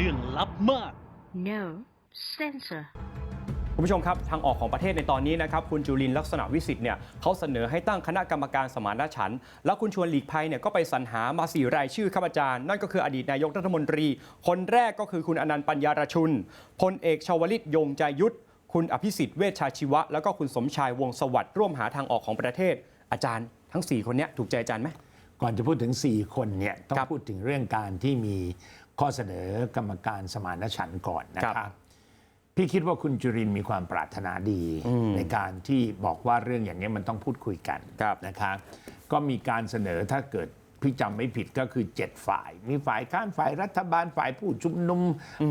รื่องลับมาก No censor. คุณผู้ชมครับ ทางออกของประเทศในตอนนี้นะครับ คุณจุลินลักษณะวิสิทธิ์เนี่ยเขาเสนอให้ตั้งคณะกรรมการสมานฉันท์แล้วคุณชวนหลีกภัยเนี่ยก็ไปสรรหามาสี่รายชื่อข้าพเจ้านั่นก็คืออดีตนายกรัฐมนตรี คนแรกก็คือคุณอนันต์ปัญญารชุนพลเอกชวลิตยงใจยุทธคุณอภิสิทธิ์เวชชาชีวะ แล้วก็คุณสมชายวงสวัสดิ์ร่วมหาทางออกของประเทศ อาจารย์ทั้ง 4 คนนี้ถูกใจอาจารย์ไหม ก่อนจะพูดถึง 4 คนเนี่ยต้องครับพูดถึงเรื่องการที่มีข้อเสนอกรรมการสมานฉันท์ก่อนนะคครัรับบพี่คิดว่าคุณจุรินทร์มีความปรารถนาดี ในการที่บอกว่าเรื่องอย่างนี้มันต้องพูดคุยกันครับนะครับก็มีการเสนอถ้าเกิดพี่จำไม่ผิดก็คือ 7 ฝ่าย มีฝ่ายค้านฝ่ายรัฐบาลฝ่ายผู้ชุมนุม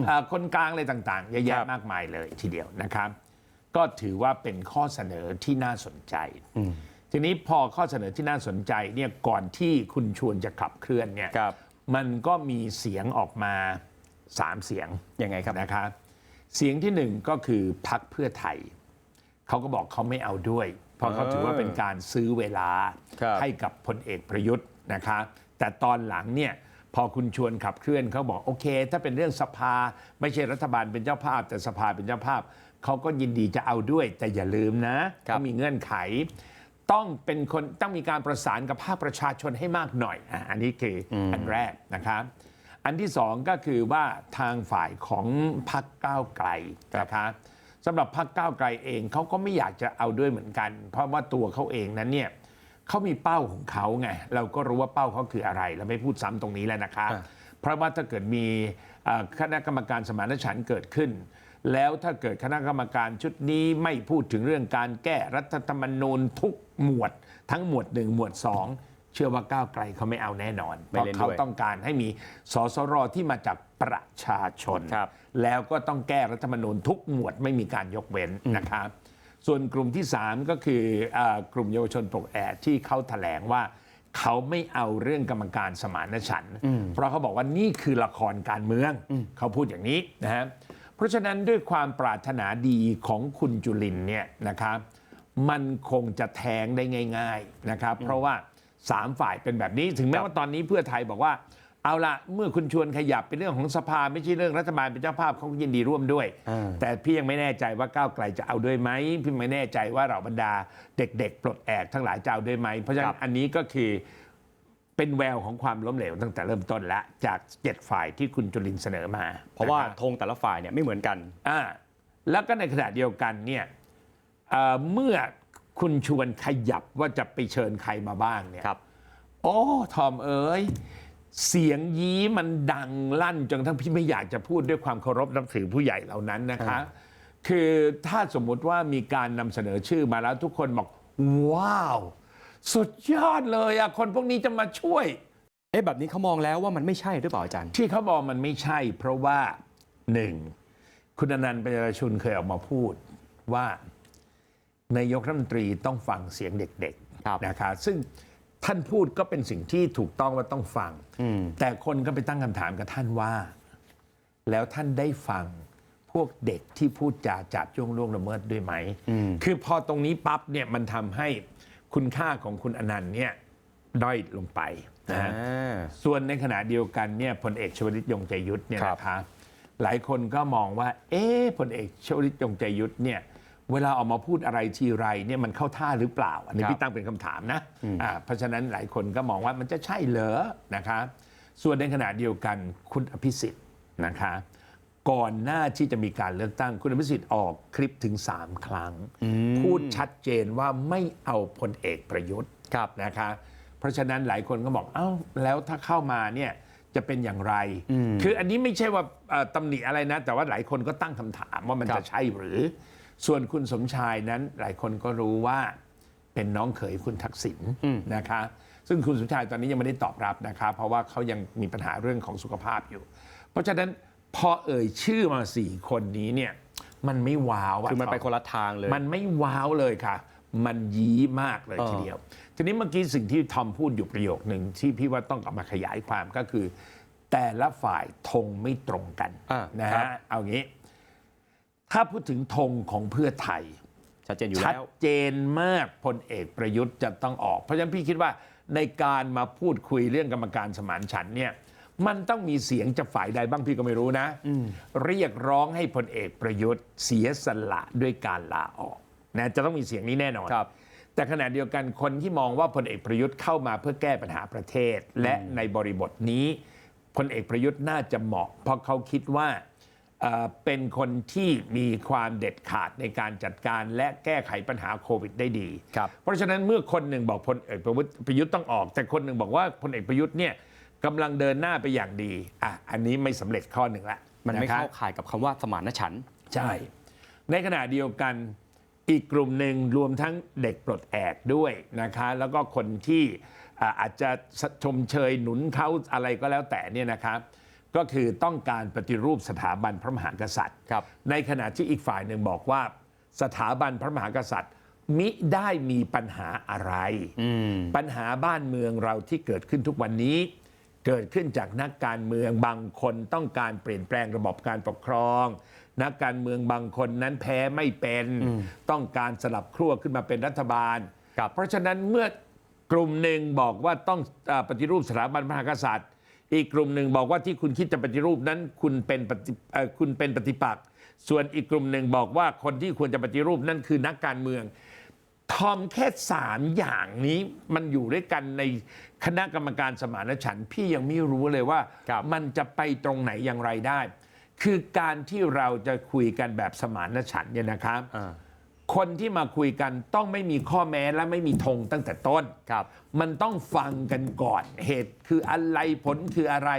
เอ่อคนกลางอะไรต่างๆเยอะคแยะรับมากมายเลยทีเดียวนะครับ ก็ถือว่าเป็นข้อเสนอที่น่าสนใจ ทีนี้พอข้อเสนอที่น่าสนใจเนี่ยก่อนที่คุณชวนจะขับเคลื่อนเนี่ยครับ มันก็มีเสียงออกมาสามเสียงยังไงครับ นะครับเสียงที่หนึ่งก็คือพักเพื่อไทย เขาก็บอกเขาไม่เอาด้วย เพราะเขาถือว่าเป็นการซื้อเวลาครับ ให้กับพลเอกประยุทธ์นะคะ แต่ตอนหลังเนี่ยพอคุณชวนขับเคลื่อนเขาบอกโอเค ถ้าเป็นเรื่องสภาไม่ใช่รัฐบาลเป็นเจ้าภาพ แต่สภาเป็นเจ้าภาพ เขาก็ยินดีจะเอาด้วย แต่อย่าลืมนะครับเขามีเงื่อนไข ต้องเป็นคนต้องมีการประสานกับภาคประชาชนให้มากหน่อยอะอันนี้คือออันแรกนะครับ อันที่สองก็คือว่าทางฝ่ายของพรรคก้าวไกลนะคะสำหรับพรรคก้าวไกลเองเขาก็ไม่อยากจะเอาด้วยเหมือนกัน เพราะว่าตัวเขาเองนั้นเนี่ยเขามีเป้าของเขาไงเราก็รู้ว่าเป้าเขาคืออะไร เราไม่พูดซ้ำตรงนี้แล้วนะคะอะเพราะว่าถ้าเกิดมีเอ่อคณะกรรมการสมานฉันท์เกิดขึ้น แล้วถ้าเกิดคณะกรรมการชุดนี้ไม่พูดถึงเรื่องการแก้รัฐธรรมนูญทุกหมวด ทั้งหมวดหนึ่งหมวดสองเชื่อว่าก้าวไกลเขาไม่เอาแน่นอนเพไม่ราะเล่นด้วยเขาต้องการให้มีสสรที่มาจากประชาชนครับแล้วก็ต้องแก้รัฐธรรมนูญทุกหมวดไม่มีการยกเว้นนะครับ ส่วนกลุ่มที่ 3 ก็คือเออกลุ่มเยาวชนปลดแอกที่เขาแถลงว่าเขาไม่เอาเรื่องกรรมการสมานฉันท์เพราะเขาบอกว่านี่คือละครการเมือง เขาพูดอย่างนี้นะฮะ เพราะฉะนั้นด้วยความปรารถนาดีของคุณจุลินทร์เนี่ยนะครับมันคงจะแทงได้ง่าย ๆนะครับ เพราะว่าสามฝ่ายเป็นแบบนี้ถึงแม้ว่าตอนนี้เพื่อไทยบอกว่า เอาละเมื่อคุณชวนขยับเป็นเรื่องของสภาไม่ใช่เรื่องรัฐบาลเป็นเจ้าภาพเขาก็ยินดีร่วมด้วยอ่าแต่พี่ยังไม่แน่ใจว่าก้าวไกลจะเอาด้วยไหมพี่ไม่แน่ใจว่าเราบรรดาเด็ก ๆ ปลดแอกทั้งหลายจะเอาด้วยไหมเพราะฉะนั้นอันนี้ก็คือ เป็นแววของความล้มเหลวตั้งแต่เริ่มต้นแล้วจากเจ็ดฝ่ายที่คุณจุลินทร์เสนอมาเพราะว่านะครับธงแต่ละฝ่ายเนี่ยไม่เหมือนกันอ่าแล้วก็ในขณะเดียวกันเนี่ยเอ่อเมื่อคุณชวนขยับว่าจะไปเชิญใครมาบ้างเนี่ยครับ โอ้ทอมเอ๋ยเสียงยี้มันดังลั่นจนทั้งพี่ไม่อยากจะพูดด้วยความเคารพนับถือผู้ใหญ่เหล่านั้นนะคะ คือถ้าสมมุติว่ามีการนำเสนอชื่อมาแล้วทุกคนบอกว้าว สุดยอดเลยอะคนพวกนี้จะมาช่วย เอ๊ะแบบนี้เขามองแล้วว่ามันไม่ใช่หรือเปล่าอาจารย์ ที่เขาบอกมันไม่ใช่ เพราะว่าหนึ่งคุณอนันต์ปัญญารชุนเคยออกมาพูดว่านายกรัฐมนตรีต้องฟังเสียงเด็กครับ ๆนะคะซึ่งท่านพูดก็เป็นสิ่งที่ถูกต้องว่าต้องฟังแต่คนก็ไปตั้งคำถามกับท่านว่า แล้วท่านได้ฟังพวกเด็กที่พูดจาจับจ้วงล่วงละเมิดด้วยไหม คือพอตรงนี้ปั๊บเนี่ยมันทำให้ คุณค่าของคุณอนันต์เนี่ยด้อยลงไปนะฮะอ่าส่วนในขณะเดียวกันเนี่ยพลเอกชวลิตยงใจยุทธเนี่ยครับนะคะหลายคนก็มองว่า เอ๊ะพลเอกชวลิตยงใจยุทธเนี่ยเวลาออกมาพูดอะไรทีไรเนี่ยมันเข้าท่าหรือเปล่า อันนี้ครับพี่ตั้งเป็นคำถามนะอ่าเพราะฉะนั้นหลายคนก็มองว่ามันจะใช่เหรอนะคะ ส่วนในขณะเดียวกันคุณอภิสิทธิ์นะคะ ก่อนหน้าที่จะมีการเลือกตั้งคุณอภิสิทธิ์ออกคลิปถึง 3 ครั้ง พูดชัดเจนว่าไม่เอาพลเอกประยุทธ์ครับนะคะเพราะฉะนั้นหลายคนก็บอกเอ้าแล้วถ้าเข้ามาเนี่ยจะเป็นอย่างไร คืออันนี้ไม่ใช่ว่าเอ่อตำหนิอะไรนะ แต่ว่าหลายคนก็ตั้งคำถามว่ามันครับจะใช่หรือ ส่วนคุณสมชายนั้นหลายคนก็รู้ว่าเป็นน้องเขยคุณทักษิณนะคะ ซึ่งคุณสมชายตอนนี้ยังไม่ได้ตอบรับนะคะ เพราะว่าเขายังมีปัญหาเรื่องของสุขภาพอยู่ เพราะฉะนั้น พอเอ่ยชื่อมาสี่คนนี้เนี่ยมันไม่ว้าวะคือมันไปทอคนละทางเลย มันไม่ว้าวเลยค่ะ มันยี้มากเลยเออทีเดียว ทีนี้เมื่อกี้สิ่งที่ทอมพูดอยู่ประโยคหนึ่งที่พี่ว่าต้องกลับมาขยายความก็คือ แต่ละฝ่ายธงไม่ตรงกันอ่านะครับฮะเอางี้ ถ้าพูดถึงธงของเพื่อไทย ชัดเจนอยู่ชัดแล้วเจนมากพลเอกประยุทธ์จะต้องออก เพราะฉะนั้นพี่คิดว่าในการมาพูดคุยเรื่องกรรมการสมานฉันท์เนี่ย มันต้องมีเสียงจากฝ่ายใดบ้างพี่ก็ไม่รู้นะ เรียกร้องให้พลเอกประยุทธ์เสียสละด้วยการลาออกนะจะต้องมีเสียงนี้แน่นอนครับ แต่ขณะเดียวกันคนที่มองว่าพลเอกประยุทธ์เข้ามาเพื่อแก้ปัญหาประเทศ และในบริบทนี้พลเอกประยุทธ์น่าจะเหมาะ เพราะเขาคิดว่าเอ่อเป็นคนที่มีความเด็ดขาดในการจัดการและแก้ไขปัญหาโควิดได้ดีครับเพราะฉะนั้นเมื่อคนหนึ่งบอกพลเอกประยุทธ์ประยุทธ์ต้องออก แต่คนหนึ่งบอกว่าพลเอกประยุทธ์เนี่ย กำลังเดินหน้าไปอย่างดีอะอันนี้ไม่สำเร็จข้อหนึ่งละมันไม่ะครับ เข้าข่ายกับคำว่าสมานฉันท์ใช่ ในขณะเดียวกันอีกกลุ่มหนึ่งรวมทั้งเด็กปลดแอกด้วยนะคะ แล้วก็คนที่อ่าอาจจะชมเชยหนุนเขาอะไรก็แล้วแต่เนี่ยนะครับก็คือต้องการปฏิรูปสถาบันพระมหากษัตริย์ ครับ ในขณะที่อีกฝ่ายหนึ่งบอกว่าสถาบันพระมหากษัตริย์ มิได้มีปัญหาอะไรปัญหาบ้านเมืองเราที่เกิดขึ้นทุกวันนี้ เกิดขึ้นจากนักการเมืองบางคนต้องการเปลี่ยนแปลงระบบการปกครอง นักการเมืองบางคนนั้นแพ้ไม่เป็น ต้องการสลับขั้วขึ้นมาเป็นรัฐบาลครับเพราะฉะนั้นเมื่อกลุ่มหนึ่งบอกว่าต้องเออปฏิรูปสถาบันพระมหากษัตริย์ อีกกลุ่มหนึ่งบอกว่าที่คุณคิดจะปฏิรูปนั้นคุณเป็นปฏิเอ่อคุณเป็นปฏิปักษ์ส่วนอีกกลุ่มหนึ่งบอกว่าคนที่ควรจะปฏิรูปนั่นคือนักการเมือง ทอมแค่สามอย่างนี้มันอยู่ด้วยกันในคณะกรรมการสมานฉันท์พี่ยังไม่รู้เลยว่า ครับมันจะไปตรงไหนอย่างไรได้ คือการที่เราจะคุยกันแบบสมานฉันท์เนี่ยนะครับ อ่า คนที่มาคุยกันต้องไม่มีข้อแม้และไม่มีธงตั้งแต่ต้น ครับ มันต้องฟังกันก่อนเหตุคืออะไรผลคืออะไร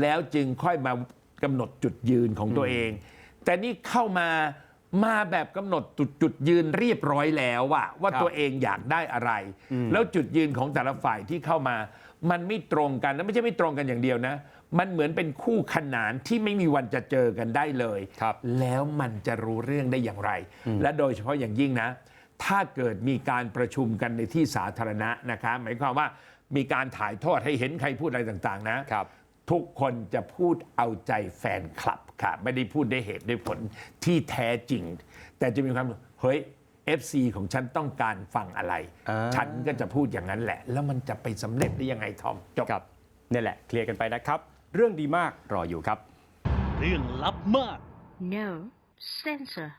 แล้วจึงค่อยมากำหนดจุดยืนของตัวเอง แต่นี่เข้ามา มาแบบกำหนดจุดจุดยืนเรียบร้อยแล้วว่าว่าครับตัวเองอยากได้อะไร แล้วจุดยืนของแต่ละฝ่ายที่เข้ามา มันไม่ตรงกันแล้วไม่ใช่ไม่ตรงกันอย่างเดียวนะ มันเหมือนเป็นคู่ขนานที่ไม่มีวันจะเจอกันได้เลย ครับ แล้วมันจะรู้เรื่องได้อย่างไร และโดยเฉพาะอย่างยิ่งนะ ถ้าเกิดมีการประชุมกันในที่สาธารณะนะคะหมายความว่ามีการถ่ายทอดให้เห็นใครพูดอะไรต่างๆนะครับ ทุกคนจะพูดเอาใจแฟนคลับค่ะ ไม่ได้พูดได้เหตุได้ผลที่แท้จริง แต่จะมีความเฮ้ย FC ของฉันต้องการฟังอะไร อ่า ฉันก็จะพูดอย่างนั้นแหละ แล้วมันจะไปสำเร็จได้ยังไงทอมจบ ครับนี่แหละเคลียร์กันไปนะครับ เรื่องดีมากรออยู่ครับ เรื่องลับมาก No censor.